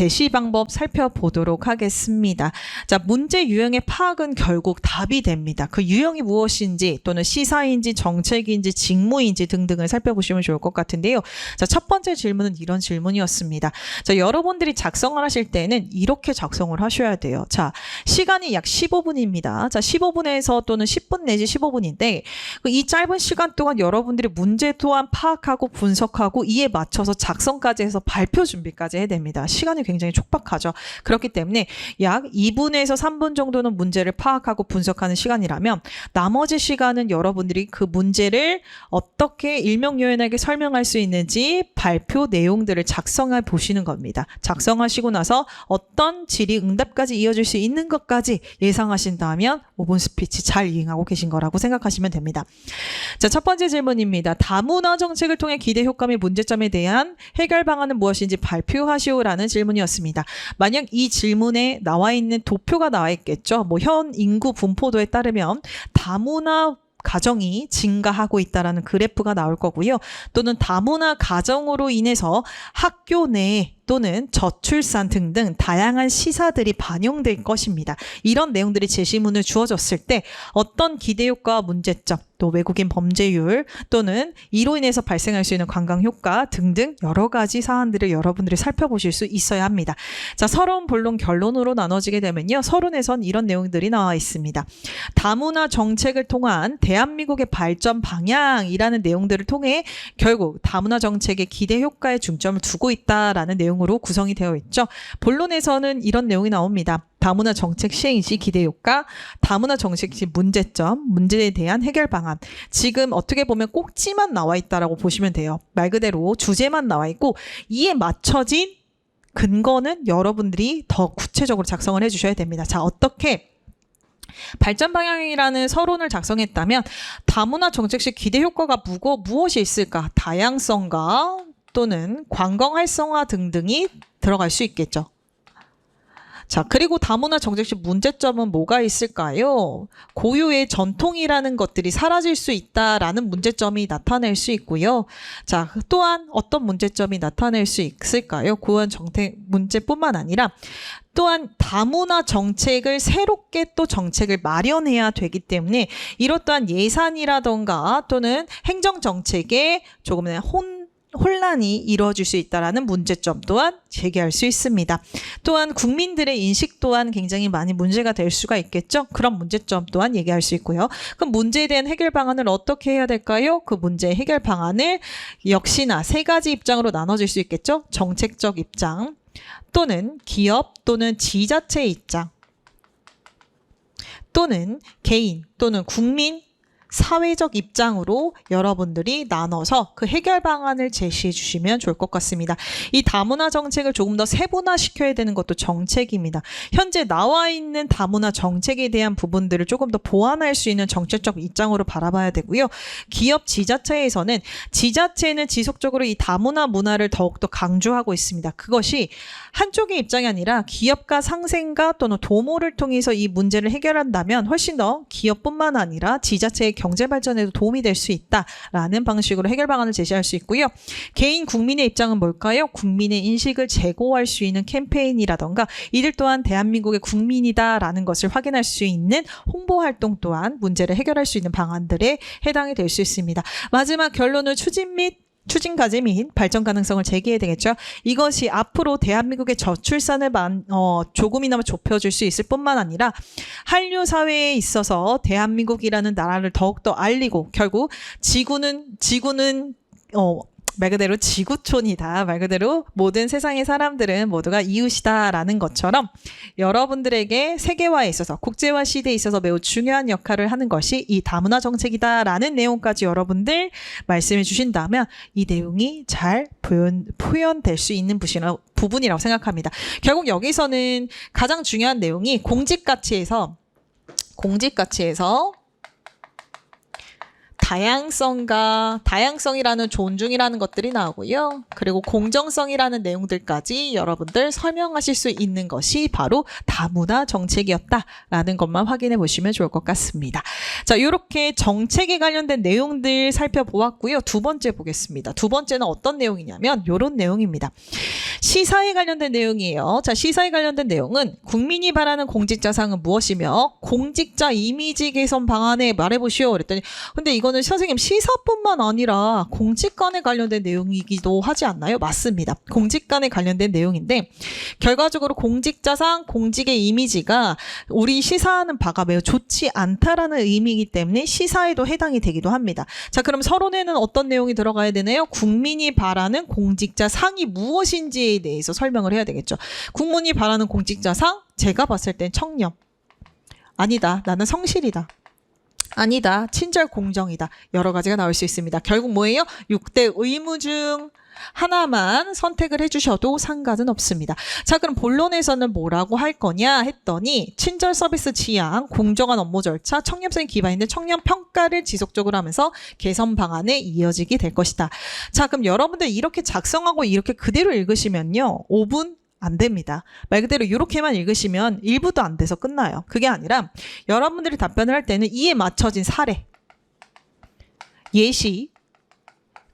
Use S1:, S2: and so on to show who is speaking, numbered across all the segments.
S1: 제시 방법 살펴보도록 하겠습니다. 자, 문제 유형의 파악은 결국 답이 됩니다. 그 유형이 무엇인지 또는 시사인지 정책인지 직무인지 등등을 살펴보시면 좋을 것 같은데요. 자, 첫 번째 질문은 이런 질문이었습니다. 자, 여러분들이 작성을 하실 때는 이렇게 작성을 하셔야 돼요. 자, 시간이 약 15분입니다. 자, 15분에서 또는 10분 내지 15분인데 그이 짧은 시간 동안 여러분들이 문제 또한 파악하고 분석하고 이에 맞춰서 작성까지 해서 발표 준비까지 해야 됩니다. 시간이 굉장히 촉박하죠. 그렇기 때문에 약 2분에서 3분 정도는 문제를 파악하고 분석하는 시간이라면 나머지 시간은 여러분들이 그 문제를 어떻게 일명요연하게 설명할 수 있는지 발표 내용들을 작성해 보시는 겁니다. 작성하시고 나서 어떤 질의 응답까지 이어질 수 있는 것까지 예상하신다면 5분 스피치 잘 이행하고 계신 거라고 생각하시면 됩니다. 자, 첫 번째 질문입니다. 다문화 정책을 통해 기대 효과 및 문제점에 대한 해결 방안은 무엇인지 발표하시오라는 질문이 었습니다. 만약 이 질문에 나와 있는 도표가 나와 있겠죠. 뭐 현 인구 분포도에 따르면 다문화 가정이 증가하고 있다라는 그래프가 나올 거고요. 또는 다문화 가정으로 인해서 학교 내 또는 저출산 등등 다양한 시사들이 반영될 것입니다. 이런 내용들이 제시문을 주어졌을 때 어떤 기대 효과와 문제점, 또 외국인 범죄율 또는 이로 인해서 발생할 수 있는 관광 효과 등등 여러 가지 사안들을 여러분들이 살펴보실 수 있어야 합니다. 자, 서론, 본론, 결론으로 나눠지게 되면요. 서론에선 이런 내용들이 나와 있습니다. 다문화 정책을 통한 대한민국의 발전 방향이라는 내용들을 통해 결국 다문화 정책의 기대 효과에 중점을 두고 있다라는 내용 으로 구성이 되어 있죠. 본론에서는 이런 내용이 나옵니다. 다문화 정책 시행 시 기대 효과, 다문화 정책 시 문제점, 문제에 대한 해결 방안. 지금 어떻게 보면 꼭지만 나와 있다라고 보시면 돼요. 말 그대로 주제만 나와 있고 이에 맞춰진 근거는 여러분들이 더 구체적으로 작성을 해 주셔야 됩니다. 자, 어떻게 발전 방향이라는 서론을 작성했다면 다문화 정책 시 기대 효과가 무고 무엇이 있을까? 다양성과 또는 관광 활성화 등등이 들어갈 수 있겠죠. 자, 그리고 다문화 정책 시 문제점은 뭐가 있을까요? 고유의 전통이라는 것들이 사라질 수 있다라는 문제점이 나타낼 수 있고요. 자, 또한 어떤 문제점이 나타낼 수 있을까요? 고원 정책 문제뿐만 아니라 또한 다문화 정책을 새롭게 또 정책을 마련해야 되기 때문에 이렇떠한 예산이라던가 또는 행정 정책에 조금의 혼 혼란이 이루어질 수 있다라는 문제점 또한 제기할 수 있습니다. 또한 국민들의 인식 또한 굉장히 많이 문제가 될 수가 있겠죠. 그런 문제점 또한 얘기할 수 있고요. 그럼 문제에 대한 해결 방안을 어떻게 해야 될까요? 그 문제 해결 방안을 역시나 세 가지 입장으로 나눠질 수 있겠죠. 정책적 입장 또는 기업 또는 지자체 입장 또는 개인 또는 국민 사회적 입장으로 여러분들이 나눠서 그 해결 방안을 제시해 주시면 좋을 것 같습니다. 이 다문화 정책을 조금 더 세분화 시켜야 되는 것도 정책입니다. 현재 나와 있는 다문화 정책에 대한 부분들을 조금 더 보완할 수 있는 정책적 입장으로 바라봐야 되고요. 기업 지자체에서는 지자체는 지속적으로 이 다문화 문화를 더욱더 강조하고 있습니다. 그것이 한쪽의 입장이 아니라 기업가 상생과 또는 도모를 통해서 이 문제를 해결한다면 훨씬 더 기업뿐만 아니라 지자체의 경제 발전에도 도움이 될 수 있다라는 방식으로 해결 방안을 제시할 수 있고요. 개인 국민의 입장은 뭘까요? 국민의 인식을 제고할 수 있는 캠페인이라던가 이들 또한 대한민국의 국민이다라는 것을 확인할 수 있는 홍보 활동 또한 문제를 해결할 수 있는 방안들에 해당이 될 수 있습니다. 마지막 결론은 추진 및 추진 과제 및 발전 가능성을 제기해야 되겠죠. 이것이 앞으로 대한민국의 저출산을 만, 어, 조금이나마 좁혀줄 수 있을 뿐만 아니라 한류 사회에 있어서 대한민국이라는 나라를 더욱더 알리고 결국 지구는 지구는 어, 말 그대로 지구촌이다. 말 그대로 모든 세상의 사람들은 모두가 이웃이다라는 것처럼 여러분들에게 세계화에 있어서 국제화 시대에 있어서 매우 중요한 역할을 하는 것이 이 다문화 정책이다라는 내용까지 여러분들 말씀해 주신다면 이 내용이 잘 표현, 표현될 수 있는 부분이라고 생각합니다. 결국 여기서는 가장 중요한 내용이 공직 가치에서 공직 가치에서 다양성과 다양성이라는 존중이라는 것들이 나오고요. 그리고 공정성이라는 내용들까지 여러분들 설명하실 수 있는 것이 바로 다문화 정책이었다라는 것만 확인해 보시면 좋을 것 같습니다. 자, 이렇게 정책에 관련된 내용들 살펴보았고요. 두 번째 보겠습니다. 두 번째는 어떤 내용이냐면 이런 내용입니다. 시사에 관련된 내용이에요. 자, 시사에 관련된 내용은 국민이 바라는 공직자상은 무엇이며 공직자 이미지 개선 방안에 말해보시오. 그랬더니 근데 이거는 선생님 시사뿐만 아니라 공직관에 관련된 내용이기도 하지 않나요? 맞습니다. 공직관에 관련된 내용인데 결과적으로 공직자상 공직의 이미지가 우리 시사하는 바가 매우 좋지 않다라는 의미이기 때문에 시사에도 해당이 되기도 합니다. 자, 그럼 서론에는 어떤 내용이 들어가야 되나요? 국민이 바라는 공직자 상이 무엇인지에 대해서 설명을 해야 되겠죠. 국민이 바라는 공직자 상 제가 봤을 땐 청렴. 아니다. 나는 성실이다. 아니다. 친절 공정이다. 여러 가지가 나올 수 있습니다. 결국 뭐예요? 6대 의무 중 하나만 선택을 해주셔도 상관은 없습니다. 자, 그럼 본론에서는 뭐라고 할 거냐 했더니 친절 서비스 지향, 공정한 업무 절차, 청렴성에 기반된 청렴 평가를 지속적으로 하면서 개선 방안에 이어지게 될 것이다. 자, 그럼 여러분들 이렇게 작성하고 이렇게 그대로 읽으시면요. 5분 안 됩니다. 말 그대로 이렇게만 읽으시면 1부도 안 돼서 끝나요. 그게 아니라 여러분들이 답변을 할 때는 이에 맞춰진 사례, 예시,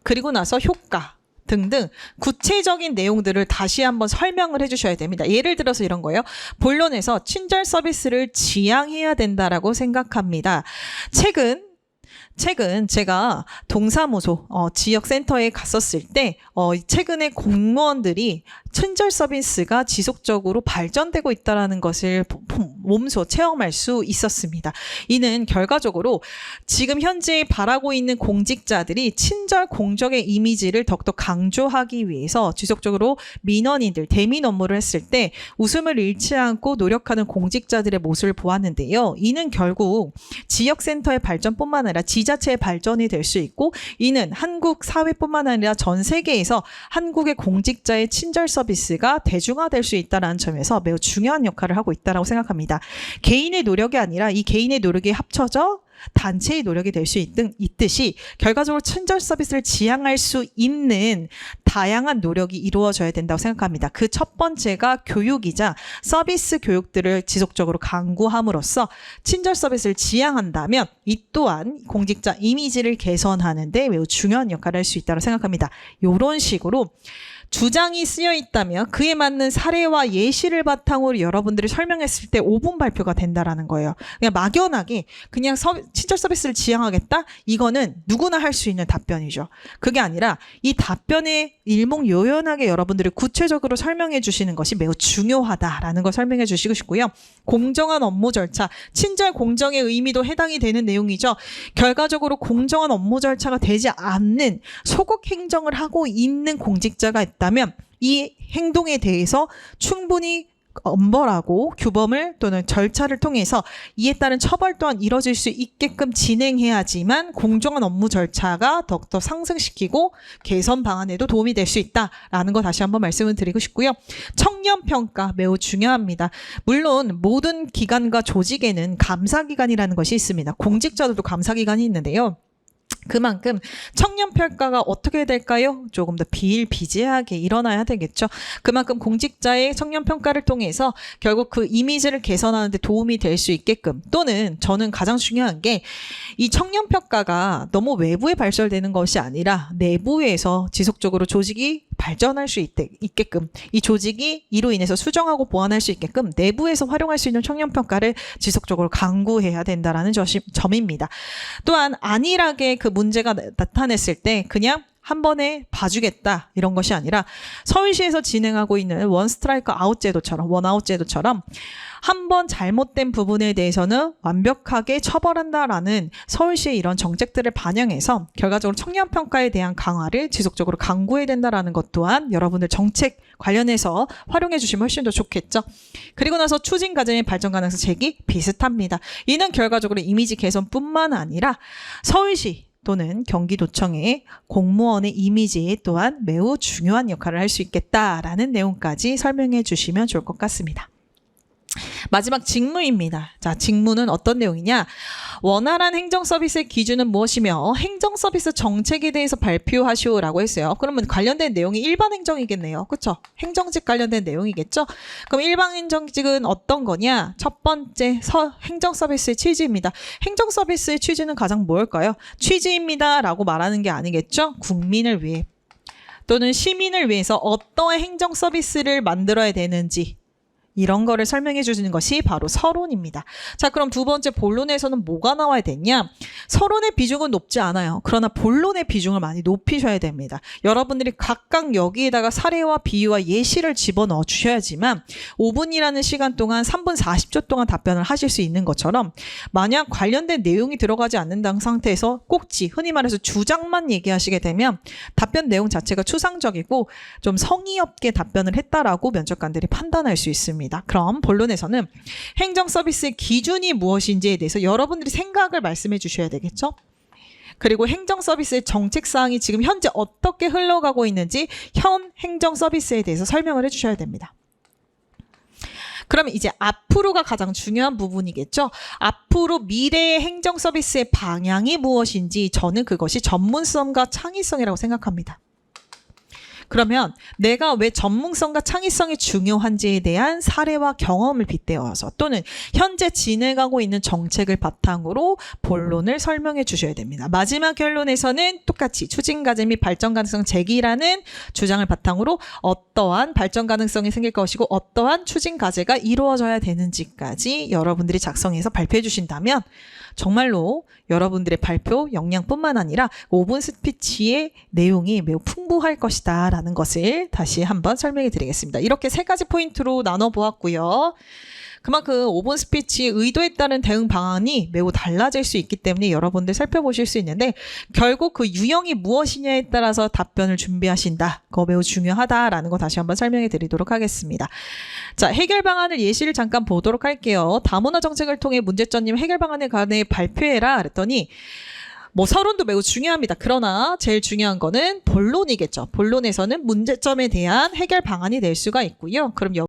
S1: 그리고 나서 효과 등등 구체적인 내용들을 다시 한번 설명을 해주셔야 됩니다. 예를 들어서 이런 거예요. 본론에서 친절 서비스를 지향해야 된다라고 생각합니다. 최근 최근 제가 동사무소 어, 지역 센터에 갔었을 때 어, 최근에 공무원들이 친절 서비스가 지속적으로 발전되고 있다라는 것을 몸소 체험할 수 있었습니다. 이는 결과적으로 지금 현재 바라고 있는 공직자들이 친절 공정의 이미지를 더욱더 강조하기 위해서 지속적으로 민원인들 대민 업무를 했을 때 웃음을 잃지 않고 노력하는 공직자들의 모습을 보았는데요. 이는 결국 지역센터의 발전뿐만 아니라 지 자체의 발전이 될 수 있고 이는 한국 사회뿐만 아니라 전 세계에서 한국의 공직자의 친절 서비스가 대중화될 수 있다는 점에서 매우 중요한 역할을 하고 있다고 생각합니다. 개인의 노력이 아니라 이 개인의 노력이 합쳐져 단체의 노력이 될 수 있듯이 결과적으로 친절 서비스를 지향할 수 있는 다양한 노력이 이루어져야 된다고 생각합니다. 그 첫 번째가 교육이자 서비스 교육들을 지속적으로 강구함으로써 친절 서비스를 지향한다면 이 또한 공직자 이미지를 개선하는데 매우 중요한 역할을 할 수 있다고 생각합니다. 이런 식으로 주장이 쓰여 있다면 그에 맞는 사례와 예시를 바탕으로 여러분들이 설명했을 때 5분 발표가 된다라는 거예요. 그냥 막연하게 그냥 서, 친절 서비스를 지향하겠다? 이거는 누구나 할 수 있는 답변이죠. 그게 아니라 이 답변에 일목요연하게 여러분들이 구체적으로 설명해 주시는 것이 매우 중요하다라는 걸 설명해 주시고 싶고요. 공정한 업무 절차, 친절 공정의 의미도 해당이 되는 내용이죠. 결과적으로 공정한 업무 절차가 되지 않는 소극 행정을 하고 있는 공직자가 있다면 이 행동에 대해서 충분히 엄벌하고 규범을 또는 절차를 통해서 이에 따른 처벌 또한 이뤄질 수 있게끔 진행해야지만 공정한 업무 절차가 더욱더 상승시키고 개선 방안에도 도움이 될 수 있다라는 거 다시 한번 말씀을 드리고 싶고요. 청년 평가 매우 중요합니다. 물론 모든 기관과 조직에는 감사 기관이라는 것이 있습니다. 공직자들도 감사 기관이 있는데요. 그만큼 청년 평가가 어떻게 될까요? 조금 더 비일비재하게 일어나야 되겠죠. 그만큼 공직자의 청년 평가를 통해서 결국 그 이미지를 개선하는 데 도움이 될 수 있게끔 또는 저는 가장 중요한 게 이 청년 평가가 너무 외부에 발설되는 것이 아니라 내부에서 지속적으로 조직이 발전할 수 있게, 있게끔 이 조직이 이로 인해서 수정하고 보완할 수 있게끔 내부에서 활용할 수 있는 청년 평가를 지속적으로 강구해야 된다라는 점입니다. 또한 안일하게 그 문제가 나- 나타냈을 때 그냥 한 번에 봐주겠다 이런 것이 아니라 서울시에서 진행하고 있는 원 스트라이크 아웃 제도처럼 원 아웃 제도처럼 한 번 잘못된 부분에 대해서는 완벽하게 처벌한다라는 서울시의 이런 정책들을 반영해서 결과적으로 청년 평가에 대한 강화를 지속적으로 강구해야 된다라는 것 또한 여러분들 정책 관련해서 활용해 주시면 훨씬 더 좋겠죠. 그리고 나서 추진 과정의 발전 가능성 제기 비슷합니다. 이는 결과적으로 이미지 개선뿐만 아니라 서울시 또는 경기도청의 공무원의 이미지 또한 매우 중요한 역할을 할 수 있겠다라는 내용까지 설명해 주시면 좋을 것 같습니다. 마지막 직무입니다. 자, 직무는 어떤 내용이냐? 원활한 행정 서비스의 기준은 무엇이며 행정 서비스 정책에 대해서 발표하시오라고 했어요. 그러면 관련된 내용이 일반 행정이겠네요. 그렇죠? 행정직 관련된 내용이겠죠? 그럼 일반 행정직은 어떤 거냐? 첫 번째 서, 행정 서비스의 취지입니다. 행정 서비스의 취지는 가장 뭘까요? 취지입니다라고 말하는 게 아니겠죠? 국민을 위해 또는 시민을 위해서 어떠한 행정 서비스를 만들어야 되는지 이런 거를 설명해 주시는 것이 바로 서론입니다. 자, 그럼 두 번째 본론에서는 뭐가 나와야 되냐? 서론의 비중은 높지 않아요. 그러나 본론의 비중을 많이 높이셔야 됩니다. 여러분들이 각각 여기에다가 사례와 비유와 예시를 집어넣어 주셔야지만 5분이라는 시간 동안 3분 40초 동안 답변을 하실 수 있는 것처럼 만약 관련된 내용이 들어가지 않는다는 상태에서 꼭지, 흔히 말해서 주장만 얘기하시게 되면 답변 내용 자체가 추상적이고 좀 성의 없게 답변을 했다라고 면접관들이 판단할 수 있습니다. 그럼 본론에서는 행정 서비스의 기준이 무엇인지에 대해서 여러분들이 생각을 말씀해 주셔야 되겠죠? 그리고 행정 서비스의 정책 사항이 지금 현재 어떻게 흘러가고 있는지 현 행정 서비스에 대해서 설명을 해 주셔야 됩니다. 그러면 이제 앞으로가 가장 중요한 부분이겠죠. 앞으로 미래의 행정 서비스의 방향이 무엇인지 저는 그것이 전문성과 창의성이라고 생각합니다. 그러면 내가 왜 전문성과 창의성이 중요한지에 대한 사례와 경험을 빗대어서 또는 현재 진행하고 있는 정책을 바탕으로 본론을 설명해 주셔야 됩니다. 마지막 결론에서는 똑같이 추진 과제 및 발전 가능성 제기라는 주장을 바탕으로 어떠한 발전 가능성이 생길 것이고 어떠한 추진 과제가 이루어져야 되는지까지 여러분들이 작성해서 발표해 주신다면 정말로 여러분들의 발표 역량뿐만 아니라 5분 스피치의 내용이 매우 풍부할 것이다 라는 것을 다시 한번 설명해 드리겠습니다. 이렇게 세 가지 포인트로 나눠 보았고요. 그만큼 5분 스피치 의도에 따른 대응 방안이 매우 달라질 수 있기 때문에 여러분들 살펴보실 수 있는데 결국 그 유형이 무엇이냐에 따라서 답변을 준비하신다. 그거 매우 중요하다라는 거 다시 한번 설명해 드리도록 하겠습니다. 자, 해결 방안을 예시를 잠깐 보도록 할게요. 다문화 정책을 통해 문제점님 해결 방안에 관해 발표해라 그랬더니 뭐 서론도 매우 중요합니다. 그러나 제일 중요한 거는 본론이겠죠. 본론에서는 문제점에 대한 해결 방안이 될 수가 있고요. 그럼 여